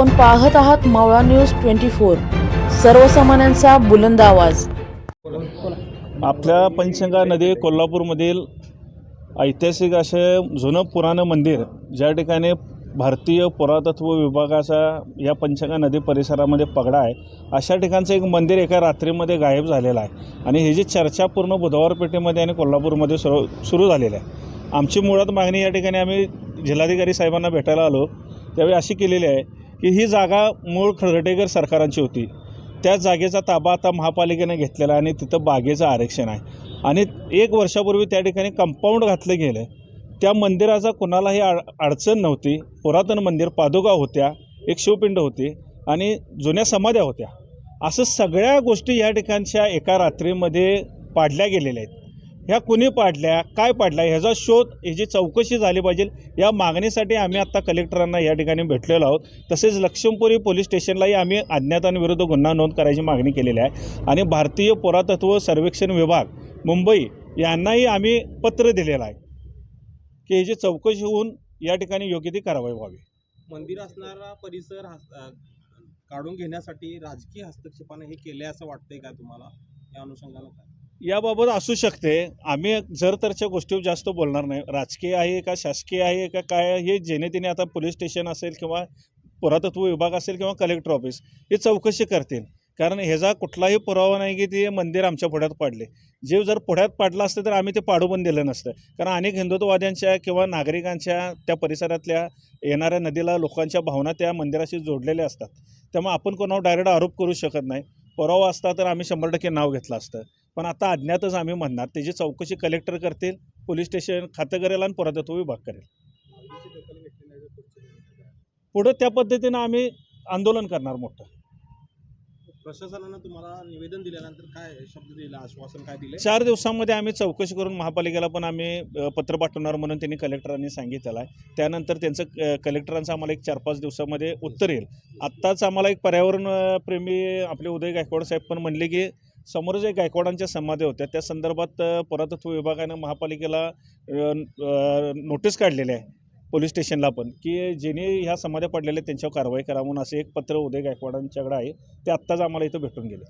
आपण पाहत आहात मावळा न्यूज ट्वेंटी फोर. सर्वसामान्यांचा बुलंद आवाज. आपल्या पंचगंगा नदी कोल्हापूरमधील ऐतिहासिक असे जुनं पुराणं मंदिर ज्या ठिकाणी भारतीय पुरातत्व विभागाचा या पंचगंगा नदी परिसरामध्ये पगडा आहे अशा ठिकाणचं एक मंदिर एका रात्रीमध्ये गायब झालेलं आहे. आणि हे जी चर्चा पूर्ण बुधवार पेठेमध्ये आणि कोल्हापूरमध्ये सुरू सुरू झालेली आहे. आमची मुळात मागणी या ठिकाणी आम्ही जिल्हाधिकारी साहेबांना भेटायला आलो त्यावेळी अशी केलेली आहे की ही जागा मूळ खळगटेकर सरकारांची होती. त्या जागेचा ताबा आता महापालिकेने घेतलेला आहे आणि तिथं बागेचं आरक्षण आहे. आणि एक वर्षापूर्वी त्या ठिकाणी कंपाऊंड घातलं गेलं. त्या मंदिराचा कुणालाही अड अडचण नव्हती. पुरातन मंदिर पादुका होत्या एक शिवपिंड होती आणि जुन्या समाध्या होत्या. असं सगळ्या गोष्टी या ठिकाणच्या एका रात्रीमध्ये पाडल्या गेलेल्या आहेत. ह्या कुणी पाडल्या काय पाडल्या ह्याचा शोध ह्याची चौकशी झाली पाहिजे. या मागणीसाठी आम्ही आत्ता कलेक्टरांना या ठिकाणी भेटलेलो आहोत. तसेच लक्ष्मीपुरी पोलीस स्टेशनलाही आम्ही अज्ञातांविरुद्ध गुन्हा नोंद करायची मागणी केलेली आहे. आणि भारतीय पुरातत्व सर्वेक्षण विभाग मुंबई यांनाही आम्ही पत्र दिलेलं आहे की ह्याची चौकशी होऊन या ठिकाणी योग्य ती कारवाई व्हावी. मंदिर असणारा परिसर काढून घेण्यासाठी राजकीय हस्तक्षेपाने हे केले असं वाटतंय का तुम्हाला? या अनुषंगानं काय? याबाबत असू शकते. आम्ही जर तरच्या गोष्टीवर जास्त बोलणार नाही. राजकीय आहे का शासकीय आहे का काय हे जेणे तिने आता पोलीस स्टेशन असेल किंवा पुरातत्व विभाग असेल किंवा कलेक्टर ऑफिस हे चौकशी करतील. कारण ह्याचा कुठलाही पुरावा नाही की ते मंदिर आमच्या पुढ्यात पाडले. जे जर पुढ्यात पाडलं असतं तर आम्ही ते पाडू पण दिलं नसतं. कारण अनेक हिंदुत्ववाद्यांच्या किंवा नागरिकांच्या त्या परिसरातल्या येणाऱ्या नदीला लोकांच्या भावना त्या मंदिराशी जोडलेल्या असतात. त्यामुळे आपण कोणावर डायरेक्ट आरोप करू शकत नाही. पुरावा असता तर आम्ही शंभर टक्के नाव घेतलं असतं. पण आता अज्ञातच आम्ही म्हणणार त्याची चौकशी कलेक्टर करतील पोलीस स्टेशन खातं करेल आणि पुरातत्व विभाग करेल. पुढं त्या पद्धतीनं आम्ही आंदोलन करणार मोठं. प्रशासनानं तुम्हाला निवेदन दिल्यानंतर काय शब्द दिला आश्वासन काय दिले चार दिवसांमध्ये आम्ही चौकशी करून महापालिकेला पण आम्ही पत्र पाठवणार म्हणून त्यांनी कलेक्टरांनी सांगितलेलं आहे. त्यानंतर त्यांचं कलेक्टरांचं आम्हाला एक चार पाच दिवसामध्ये उत्तर येईल. आत्ताच आम्हाला एक पर्यावरण प्रेमी आपले उदय गायकवाड साहेब पण म्हणले की समोर जे गायकवाडांच्या समाधी होत्या त्या संदर्भात पुरातत्व विभागानं महापालिकेला नोटीस काढलेली आहे. पोलीस स्टेशनला पण की ज्यांनी ह्या समाध्या पडलेल्या त्यांच्यावर कारवाई करा म्हणून असे एक पत्र उदय गायकवाडांच्याकडे आहे ते आत्ताच आम्हाला इथं भेटून गेले.